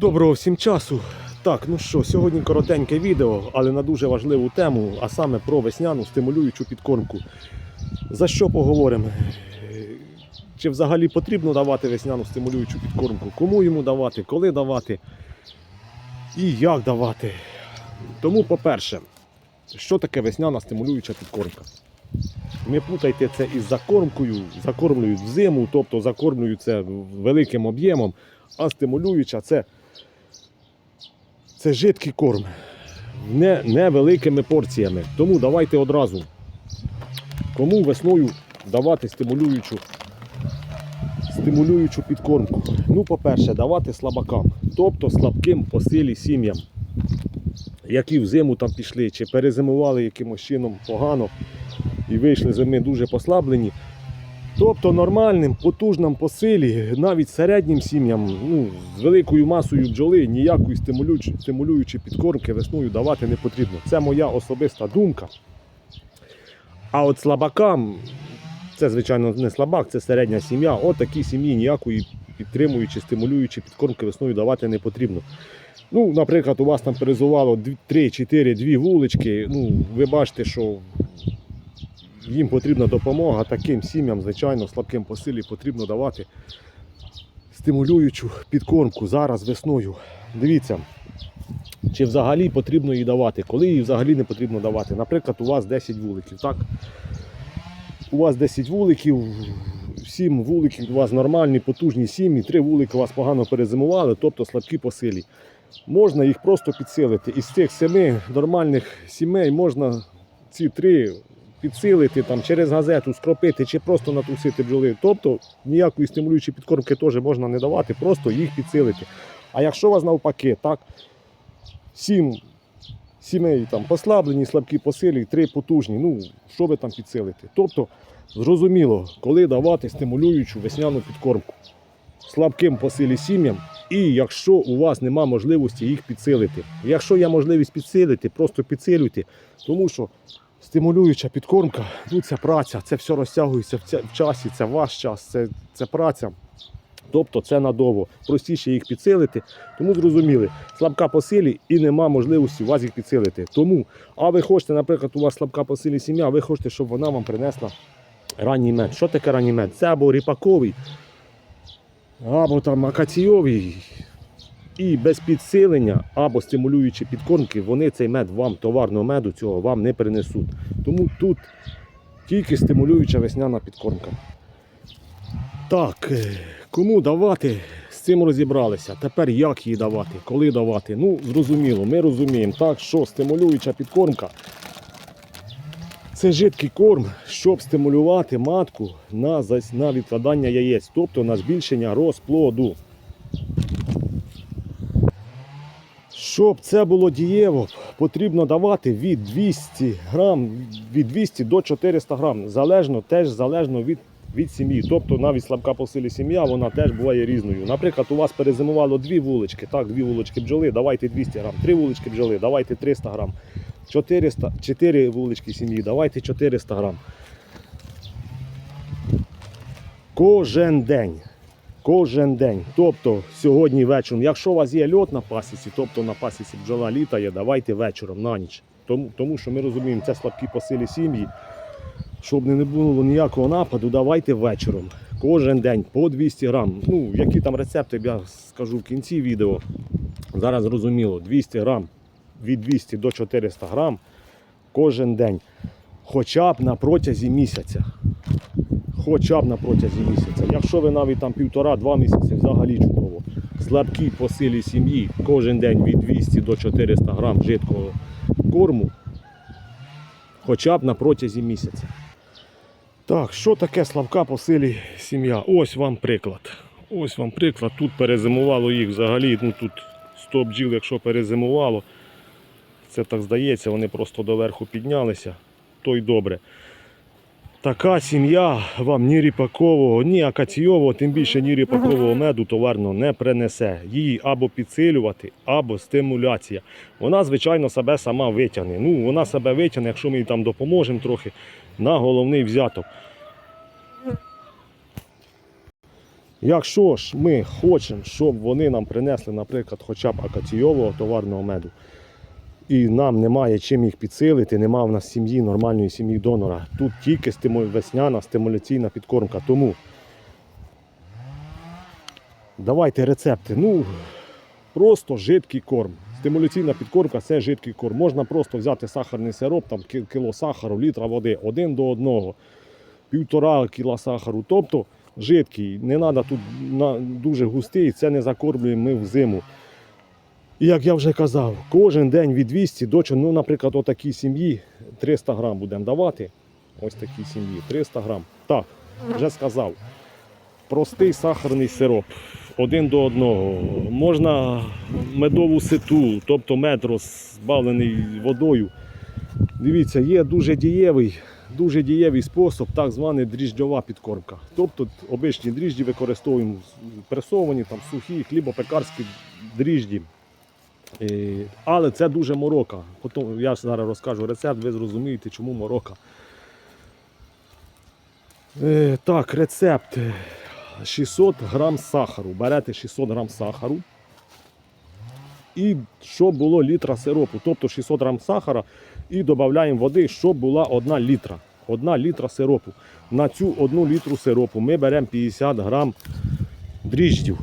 Доброго всім часу. Так, ну що, сьогодні коротеньке відео, але на дуже важливу тему, а саме про весняну стимулюючу підкормку. За що поговоримо? Чи взагалі потрібно давати весняну стимулюючу підкормку? Кому йому давати, коли давати і як давати? Тому, по-перше, що таке весняна стимулююча підкормка? Не путайте це із закормкою, закормлюють взиму, тобто закормлюють це великим об'ємом, а стимулююча це це жидкий корм, не, невеликими порціями. Тому давайте одразу. Кому весною давати стимулюючу, стимулюючу підкормку? Ну, по-перше, давати слабакам, тобто слабким по силі сім'ям, які в зиму там пішли, чи перезимували якимось чином погано і вийшли зими дуже послаблені. Тобто нормальним, потужним по силі, навіть середнім сім'ям, ну, з великою масою бджоли ніякої стимулюючої, стимулюючої підкормки весною давати не потрібно. Це моя особиста думка. А от слабакам, це, звичайно, не слабак, це середня сім'я. От такій сім'ї ніякої підтримуючи, стимулюючи підкормки весною давати не потрібно. Ну, наприклад, у вас там перезувало 3, 4, 2 вулички. Ну, ви бачите, що їм потрібна допомога. Таким сім'ям, звичайно, слабким по силі потрібно давати стимулюючу підкормку зараз весною. Дивіться, чи взагалі потрібно її давати, коли її взагалі не потрібно давати. Наприклад, у вас 10 вуликів. так? У вас 10 вуликів, 7 вуликів у вас нормальні, потужні сім'ї, 3 вулики у вас погано перезимували, тобто слабкі по силі. Можна їх просто підсилити. Із цих 7 нормальних сімей можна ці 3 підсилити там, через газету, скропити чи просто натрусити бджоли. Тобто ніякої стимулюючої підкормки теж можна не давати, просто їх підсилити. А якщо у вас навпаки, так, сім сімей там послаблені, слабкі по силі, три потужні, ну що ви там підсилите? Тобто, зрозуміло, коли давати стимулюючу весняну підкормку слабким по силі сім'ям, і якщо у вас нема можливості їх підсилити. Якщо є можливість підсилити, просто підсилюйте, тому що стимулююча підкормка, ну це праця, це все розтягується в, часі, це ваш час, це, це праця. Тобто це надовго. Простіше їх підсилити. Тому зрозуміли, слабка по силі і нема можливості вас їх підсилити. Тому, а ви хочете, наприклад, у вас слабка по силі сім'я, ви хочете, щоб вона вам принесла ранній мед. Що таке ранній мед? Це або ріпаковий, або там акаційовий. І без підсилення або стимулюючи підкормки, вони цей мед вам, товарного меду цього вам не принесуть. Тому тут тільки стимулююча весняна підкормка. Так, е, кому давати, з цим розібралися. Тепер як її давати, коли давати? Ну, зрозуміло, ми розуміємо, так, що стимулююча підкормка це жидкий корм, щоб стимулювати матку на, на відкладання яєць, тобто на збільшення розплоду. Щоб це було дієво, потрібно давати від 200 грам, від 200 до 400 грам, залежно теж залежно від, від сім'ї. Тобто навіть слабка по силі сім'я, вона теж буває різною. Наприклад, у вас перезимувало дві вулички, так, дві вулички бджоли, давайте 200 грам, три вулички бджоли, давайте 300 грам, 400, 4 вулички сім'ї, давайте 400 грам. Кожен день. Кожен день. Тобто сьогодні вечором, якщо у вас є льот на пасіці, тобто на пасіці бджола літає, давайте вечором на ніч. Тому, тому що ми розуміємо, це слабкі по силі сім'ї. Щоб не було ніякого нападу, давайте вечором. Кожен день по 200 грам. Ну, які там рецепти, я скажу в кінці відео. Зараз зрозуміло, 200 грам від 200 до 400 грам кожен день. Хоча б на протязі місяця хоча б на протязі місяця. Якщо ви навіть там півтора-два місяці, взагалі чудово. Слабкі по силі сім'ї кожен день від 200 до 400 грам жидкого корму, хоча б на протязі місяця. Так, що таке слабка по силі сім'я? Ось вам приклад. Ось вам приклад. Тут перезимувало їх взагалі. Ну тут 100 бджіл, якщо перезимувало, це так здається, вони просто доверху піднялися, то й добре. Така сім'я вам ні ріпакового, ні акаційового, тим більше ні ріпакового меду товарно не принесе. Її або підсилювати, або стимуляція. Вона, звичайно, себе сама витягне. Ну, вона себе витягне, якщо ми їй там допоможемо трохи на головний взяток. Якщо ж ми хочемо, щоб вони нам принесли, наприклад, хоча б акаційового товарного меду, і нам немає чим їх підсилити, немає в нас сім'ї, нормальної сім'ї донора. Тут тільки стиму- весняна стимуляційна підкормка. Тому давайте рецепти. Ну, просто жидкий корм. Стимуляційна підкормка це жидкий корм. Можна просто взяти сахарний сироп, там кіло сахару, літра води, один до одного, півтора кіла сахару. Тобто жидкий, не треба тут дуже густий, це не закормлюємо ми в зиму. І як я вже казав, кожен день від 200 до ну, наприклад, отакій сім'ї 300 грам будемо давати. Ось такій сім'ї 300 грам. Так, вже сказав. Простий сахарний сироп. Один до одного. Можна медову ситу, тобто мед розбавлений водою. Дивіться, є дуже дієвий, дуже дієвий спосіб, так звана дріжджова підкормка. Тобто обичні дріжджі використовуємо пресовані, там, сухі, хлібопекарські дріжджі. Але це дуже морока. Потім я зараз розкажу рецепт, ви зрозумієте, чому морока. Е, Так, рецепт. 600 грам сахару. Берете 600 грам сахару. І щоб було літра сиропу, тобто 600 грам сахара, і додаємо води, щоб була 1 літра. 1 літра сиропу. На цю 1 літру сиропу ми беремо 50 грам дріждів.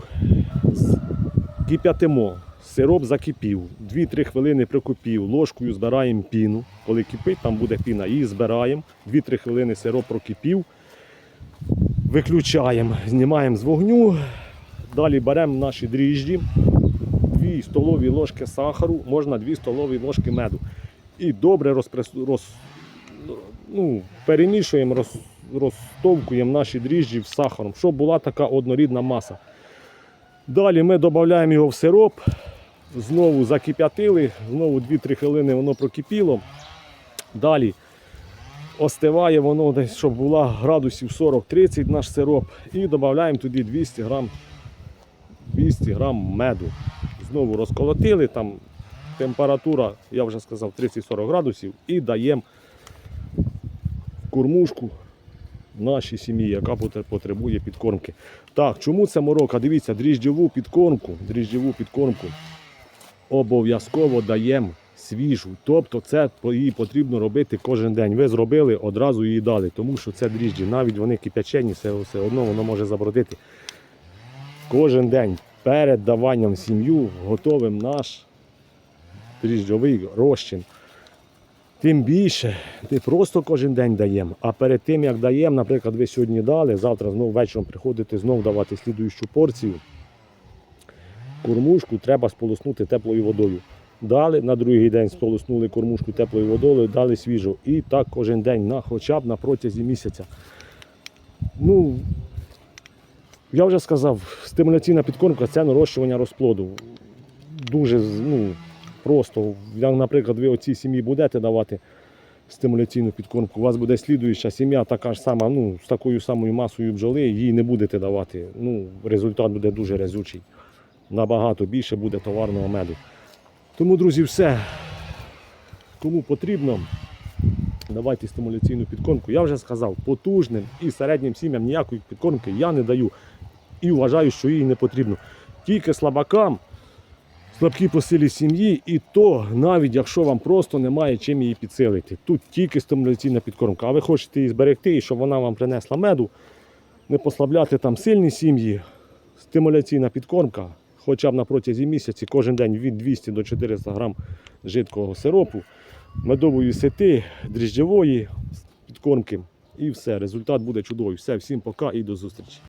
Кип'ятимо. Сироп закипів. 2-3 хвилини прикипів. Ложкою збираємо піну. Коли кипить, там буде піна. Її збираємо. 2-3 хвилини сироп прокипів. Виключаємо, знімаємо з вогню. Далі беремо наші дріжджі, 2 столові ложки сахару, можна 2 столові ложки меду. І добре розпрес... роз... ну, перемішуємо, роз... розтовкуємо наші дріжджі з сахаром, щоб була така однорідна маса. Далі ми додаємо його в сироп, знову закип'ятили, знову 2-3 хвилини воно прокипіло. Далі остиває воно десь, щоб була градусів 40-30 наш сироп. І додаємо туди 200 грам, 200 грам меду. Знову розколотили, там температура, я вже сказав, 30-40 градусів, і даємо кормушку нашій сім'ї, яка потребує підкормки. Так, чому це морока? Дивіться, дріжджову підкормку, дріжджову підкормку обов'язково даємо свіжу. Тобто це її потрібно робити кожен день. Ви зробили, одразу її дали, тому що це дріжджі. Навіть вони кипячені, все, все одно воно може забродити. Кожен день перед даванням сім'ю готовим наш дріжджовий розчин. Тим більше, не просто кожен день даємо, а перед тим, як даємо, наприклад, ви сьогодні дали, завтра знову вечором приходите знову давати слідуючу порцію. Кормушку треба сполоснути теплою водою. Дали на другий день сполоснули кормушку теплою водою, дали свіжу. І так кожен день, на, хоча б на протязі місяця. Ну, я вже сказав, стимуляційна підкормка це нарощування розплоду. Дуже ну, просто. Як, наприклад, ви оцій сім'ї будете давати стимуляційну підкормку, у вас буде слідуюча сім'я, така ж сама, ну, з такою самою масою бджоли, їй не будете давати. Ну, результат буде дуже разючий. Набагато більше буде товарного меду. Тому, друзі, все. Кому потрібно, давайте стимуляційну підкормку. Я вже сказав, потужним і середнім сім'ям ніякої підкормки я не даю. І вважаю, що їй не потрібно. Тільки слабакам, слабкі по силі сім'ї, і то навіть якщо вам просто немає чим її підсилити. Тут тільки стимуляційна підкормка. А ви хочете її зберегти, і щоб вона вам принесла меду, не послабляти там сильні сім'ї. Стимуляційна підкормка, хоча б на протязі місяці, кожен день від 200 до 400 грам жидкого сиропу, медової сети, дріжджової підкормки. І все, результат буде чудовий. Все, всім пока і до зустрічі.